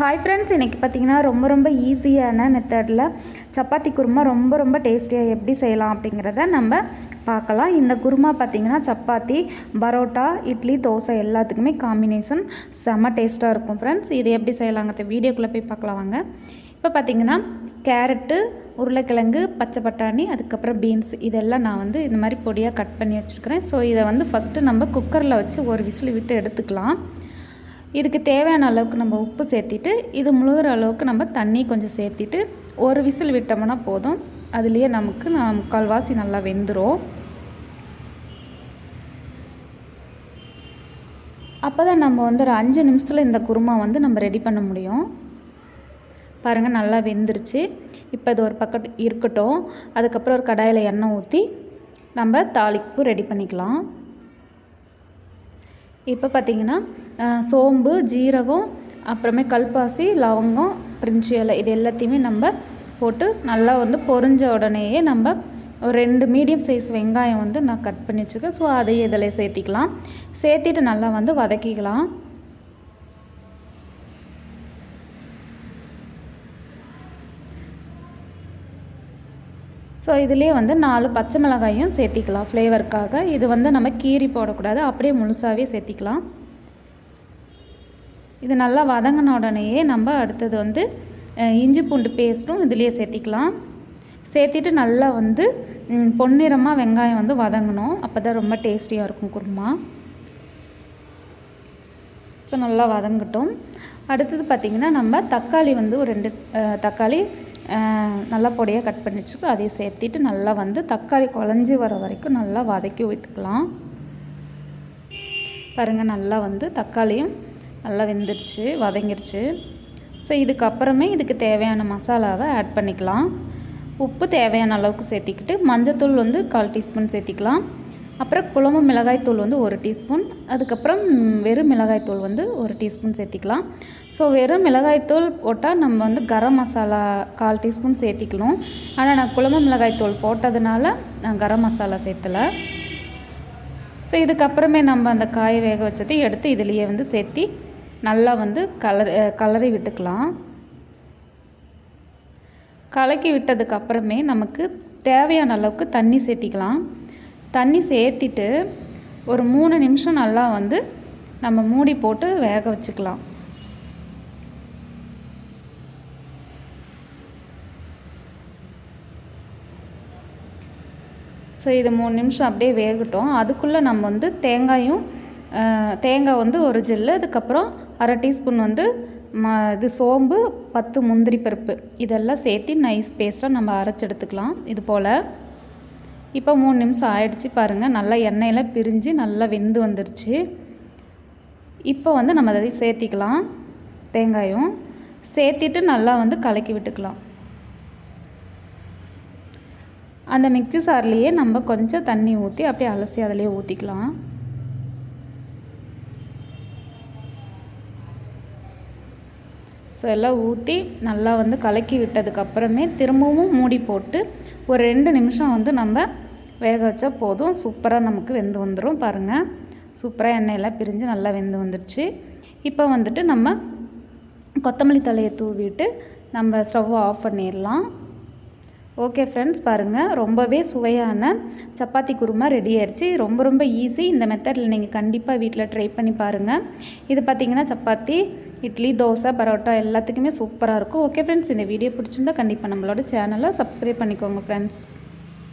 Hi friends இன்றைக்கி பார்த்தீங்கன்னா ரொம்ப ரொம்ப ஈஸியான மெத்தடில் சப்பாத்தி குருமா ரொம்ப ரொம்ப டேஸ்டியாக எப்படி செய்யலாம் அப்படிங்கிறத நம்ம பார்க்கலாம். இந்த குருமா பார்த்திங்கன்னா சப்பாத்தி பரோட்டா இட்லி தோசை எல்லாத்துக்குமே காம்பினேஷன் செம்ம டேஸ்ட்டாக இருக்கும் ஃப்ரெண்ட்ஸ் இது எப்படி செய்யலாங்கிறத வீடியோக்குள்ளே போய் பார்க்கலாம் வாங்க. இப்போ பார்த்திங்கன்னா கேரட்டு உருளைக்கிழங்கு பச்சை பட்டாணி அதுக்கப்புறம் பீன்ஸ் இதெல்லாம் நான் வந்து இந்த மாதிரி பொடியாக கட் பண்ணி வச்சுருக்கிறேன் ஸோ இதை வந்து ஃபஸ்ட்டு நம்ம குக்கரில் வச்சு ஒரு விசில் விட்டு எடுத்துக்கலாம். இதுக்கு தேவையான அளவுக்கு நம்ம உப்பு சேர்த்திட்டு இது முழுகிற அளவுக்கு நம்ம தண்ணி கொஞ்சம் சேர்த்திட்டு ஒரு விசில் விட்டோம்னா போதும். அதுலேயே நமக்கு நான் முக்கால்வாசி நல்லா வெந்துடும் அப்போ தான் நம்ம வந்து ஒரு அஞ்சு நிமிஷத்தில் இந்த குருமா வந்து நம்ம ரெடி பண்ண முடியும். பாருங்கள் நல்லா வெந்துருச்சு. இப்போ இது ஒரு பக்கம் இருக்கட்டும். அதுக்கப்புறம் ஒரு கடாயில் எண்ணெய் ஊற்றி நம்ம தாளிப்பு ரெடி பண்ணிக்கலாம். இப்போ பார்த்திங்கன்னா சோம்பு ஜீரகம் அப்புறமே கல்பாசி லவங்கம் பிரிஞ்சி இலை. இது எல்லாத்தையுமே நம்ம போட்டு நல்லா வந்து பொரிஞ்ச உடனேயே நம்ம ஒரு ரெண்டு மீடியம் சைஸ் வெங்காயம் வந்து நான் கட் பண்ணி வச்சுருக்கேன். ஸோ அதையும் இதில் சேர்த்திக்கலாம். சேர்த்திட்டு நல்லா வந்து வதக்கிக்கலாம். ஸோ இதுலேயே வந்து நாலு பச்சை மிளகாயும் சேர்த்திக்கலாம். ஃப்ளேவருக்காக இது வந்து நம்ம கீரி போடக்கூடாது. அப்படியே முழுசாகவே சேர்த்திக்கலாம். இது நல்லா வதங்கின உடனேயே நம்ம அடுத்தது வந்து இஞ்சி பூண்டு பேஸ்ட்டும் இதுலேயே சேர்த்திக்கலாம். சேர்த்திட்டு நல்லா வந்து பொன்னிறமாக வெங்காயம் வந்து வதங்கணும். அப்போ தான் ரொம்ப டேஸ்டியாக இருக்கும் குருமா. ஸோ நல்லா வதங்கட்டும். அடுத்தது பார்த்திங்கன்னா நம்ம தக்காளி வந்து ஒரு ரெண்டு தக்காளி நல்லா பொடியாக கட் பண்ணி வச்சுக்கோ அதையும் சேர்த்திட்டு நல்லா வந்து தக்காளி குழஞ்சி வர வரைக்கும் நல்லா வதக்கி விட்டுக்கலாம். பாருங்கள் நல்லா வந்து தக்காளியும் நல்லா வெந்துருச்சு வதங்கிருச்சு. ஸோ இதுக்கப்புறமே இதுக்கு தேவையான மசாலாவை ஆட் பண்ணிக்கலாம். உப்பு தேவையான அளவுக்கு சேர்த்திக்கிட்டு மஞ்சத்தூள் வந்து கால் டீஸ்பூன் சேர்த்திக்கலாம். அப்புறம் குழம்பு மிளகாய்த்தூள் வந்து ஒரு டீஸ்பூன். அதுக்கப்புறம் வெறும் மிளகாய்த்தூள் வந்து ஒரு டீஸ்பூன் சேர்த்திக்கலாம். ஸோ வெறும் மிளகாய்த்தூள் போட்டால் நம்ம வந்து கரம் மசாலா கால் டீஸ்பூன் சேர்த்திக்கணும். ஆனால் நான் குழம்பு மிளகாய்த்தூள் போட்டதுனால நான் கரம் மசாலா சேர்த்தலை. ஸோ இதுக்கப்புறமே நம்ம அந்த காய வேக வச்சதை எடுத்து இதுலேயே வந்து சேர்த்தி நல்லா வந்து கலர் கலரி விட்டுக்கலாம். கலக்கி விட்டதுக்கு அப்புறமே நமக்கு தேவையான அளவுக்கு தண்ணி சேர்த்திக்கலாம். தண்ணி சேர்த்திட்டு ஒரு மூணு நிமிஷம் நல்லா வந்து நம்ம மூடி போட்டு வேக வச்சுக்கலாம். ஸோ இது மூணு நிமிஷம் அப்படியே வேகட்டும். அதுக்குள்ளே நம்ம வந்து தேங்காயும் தேங்காய் வந்து ஒரு ஜில்லு அதுக்கப்புறம் அரை டீஸ்பூன் வந்து ம இது சோம்பு பத்து முந்திரி பருப்பு. இதெல்லாம் சேர்த்து நைஸ் பேஸ்ட்டாக நம்ம அரைச்சி எடுத்துக்கலாம். இது போல். இப்போ மூணு நிமிஷம் ஆயிடுச்சு பாருங்கள் நல்லா எண்ணெயெல்லாம் பிரிஞ்சு நல்லா வெந்து வந்துடுச்சு இப்போ வந்து நம்ம அதை சேர்த்திக்கலாம். தேங்காயும் சேர்த்திட்டு நல்லா வந்து கலக்கி விட்டுக்கலாம். அந்த மிக்சி சார்லேயே நம்ம கொஞ்சம் தண்ணி ஊற்றி அப்படியே அலசி அதிலே ஊற்றிக்கலாம் ஸோ எல்லாம் ஊற்றி நல்லா வந்து கலக்கி விட்டதுக்கப்புறமே திரும்பவும் மூடி போட்டு ஒரு ரெண்டு நிமிஷம் வந்து நம்ம வேக வச்சா போதும். சூப்பராக நமக்கு வெந்து வந்துடும் பாருங்கள் சூப்பராக எண்ணெயெல்லாம் பிரிஞ்சு நல்லா வெந்து வந்துடுச்சு இப்போ வந்துட்டு நம்ம கொத்தமல்லி தலையை தூவிட்டு நம்ம ஸ்டவ்வை ஆஃப் பண்ணிடலாம். ஓகே ஃப்ரெண்ட்ஸ் பாருங்கள் ரொம்பவே சுவையான சப்பாத்தி குருமா ரெடி ஆயிடுச்சு ரொம்ப ரொம்ப ஈஸி. இந்த மெத்தடில் நீங்கள் கண்டிப்பாக வீட்டில் ட்ரை பண்ணி பாருங்கள் இது பார்த்திங்கன்னா சப்பாத்தி இட்லி தோசை பரோட்டா எல்லாத்துக்குமே சூப்பராக இருக்கும். ஓகே ஃப்ரெண்ட்ஸ் இந்த வீடியோ பிடிச்சிருந்தா கண்டிப்பாக நம்மளோட சேனலை சப்ஸ்கிரைப் பண்ணிக்கோங்க ஃப்ரெண்ட்ஸ்